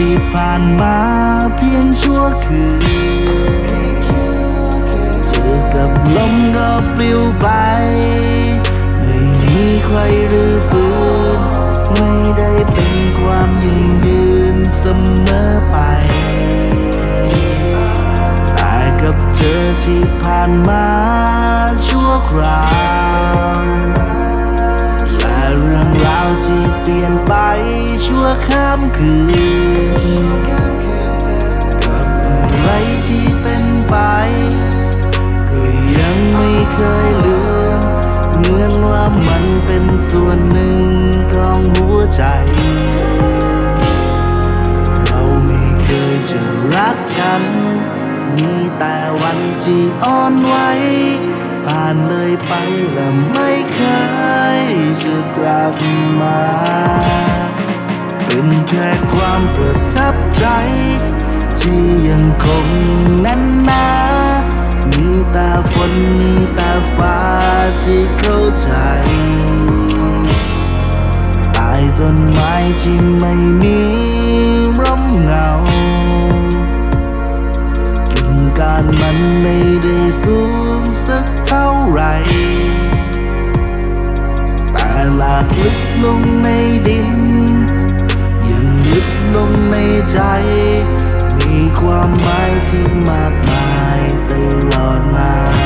ที่ผ่านมาเพียงชั่วคืนเจอกับลมก็ปลิวไป ไม่มีใครรื้อฟื้นไม่ได้เป็นความยิ่งยืนเสมอไปแต่กับเธอที่ผ่านมาชั่วคราวและเรื่องราวที่เปลี่ยนไป ชั่วข้ามคืนกับอะไรที่เป็นไป ก็ยังไม่เคยลืมเหมือนว่ามันเป็นส่วนหนึ่งของหัวใจ เราไม่เคยจะรักกัน มีแต่วันที่อ่อนไหวผ่านเลยไปและไม่เคยจะกลับมา เป็นแค่ความประทับใจ ที่ยังคงแน่นหนามีต่ฝนมีต่ฟ้าที่เข้าใจใต้ต้นไม้ที่ไม่มีร่มเงากิ่งก้านมันไม่ได้สูงสักเท่าไหรแต่หลากลึกลงในดิน ลึกลงในใจ มีความหมายที่มากมายตลอดมาเรา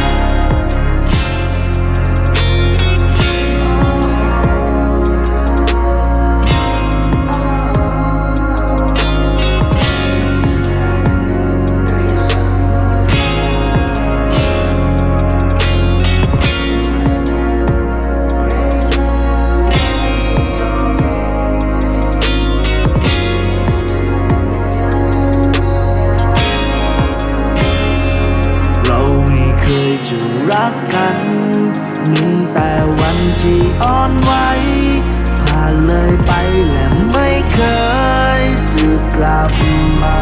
รักกัน มีแต่วันที่อ่อนไหวผ่านเลยไปและไม่เคยจะกลับมา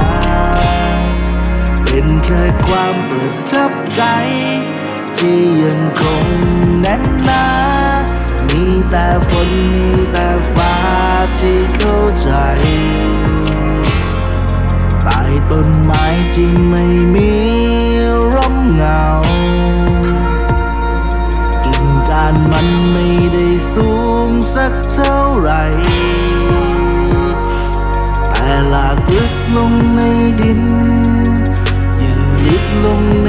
เป็นแค่ความประทับใจ ที่ยังคงแน่นหนามีแต่ฝนมีแต่ฟ้าที่เข้าใจใต้ต้นไม้ที่ไม่มี เท่าไรแต่หลากลึกลงในดินยังลึกลงใน